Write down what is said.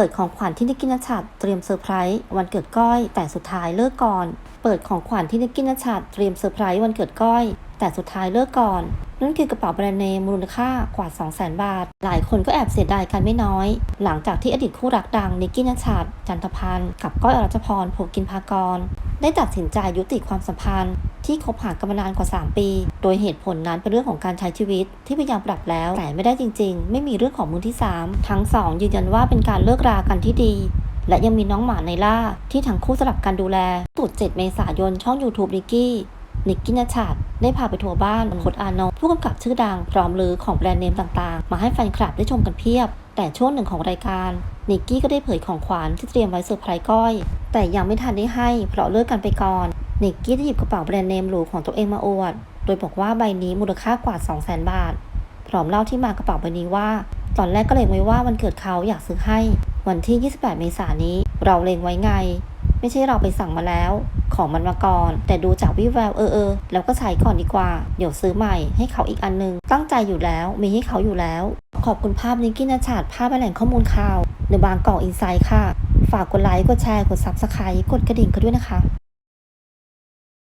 ปิดของขวัญที่นิกกี้นัชชัดเตรียมเซอร์ไพรส์วันเกิดก้อย แต่สุดท้ายเลิกก่อน เปิดของขวัญที่นิกกี้นัชชัดเตรียมเซอร์ไพรส์วันเกิดก้อย แต่สุดท้ายเลิกก่อน นั่นคือกระเป๋าแบรนด์เนมมูลค่ากว่า 200,000 บาท หลายคนก็แอบเสียดายกันไม่น้อย หลังจากที่อดีตคู่รักดังนิกกี้นัชชัดจันทพันธ์กับก้อยอรัชพรโภกินพากร ได้ตัดสินใจยุติความสัมพันธ์ ที่คบหากันมานานกว่า 3 ปี โดยเหตุผลนั้นเป็นเรื่องของการใช้ชีวิต ที่พยายามปรับแล้วแต่ไม่ได้จริง ๆ ไม่มีเรื่องของมือที่ 3 ทั้งสองยืนยันว่าเป็นการเลิกรากันที่ดีและยังมีน้องหมาในล่า ที่ทั้งคู่สลับกันดูแลสุด7เมษายนช่อง YouTube นิกกี้ นิกกี้นชัดได้พาไปทัวร์บ้านพดอานนผู้กำกับชื่อดังพร้อมลือของแบรนด์เนมต่างๆ มาให้แฟนคลับได้ชมกันเพียบ แต่ช่วงหนึ่งของรายการ นิกกี้ก็ได้เผยของขวัญที่เตรียมไว้เซอร์ไพรส์ก้อย แต่ยังไม่ทันได้ให้เพราะเลิกกันไปก่อน นิกกี้ได้หยิบกระเป๋าแบรนด์เนมหรูของตัวเองมาอวด โดยบอกว่าใบนี้มูลค่ากว่า 200,000 บาท พร้อมเล่าที่มากระเป๋าใบนี้ว่า ตอนแรกก็เล็งไว้ว่าวันเกิดเขาอยากซื้อให้ วันที่ 28 เมษายนนี้ เราเล็งไว้ไง ไม่ใช่เราไปสั่งมาแล้ว ของมันมาก่อน แต่ดูจากวิแววเออเออแล้วก็ใช้ก่อนดีกว่า เดี๋ยวซื้อใหม่ให้เขาอีกอันนึง ตั้งใจอยู่แล้ว มีให้เขาอยู่แล้ว ขอบคุณภาพนิกกี้นัชาดภาพและแหล่งข้อมูลข่าวในบางกอกอินไซด์ค่ะ ฝากกดไลค์ กดแชร์ กดซับสไครต์กดกระดิ่งกันด้วยนะคะ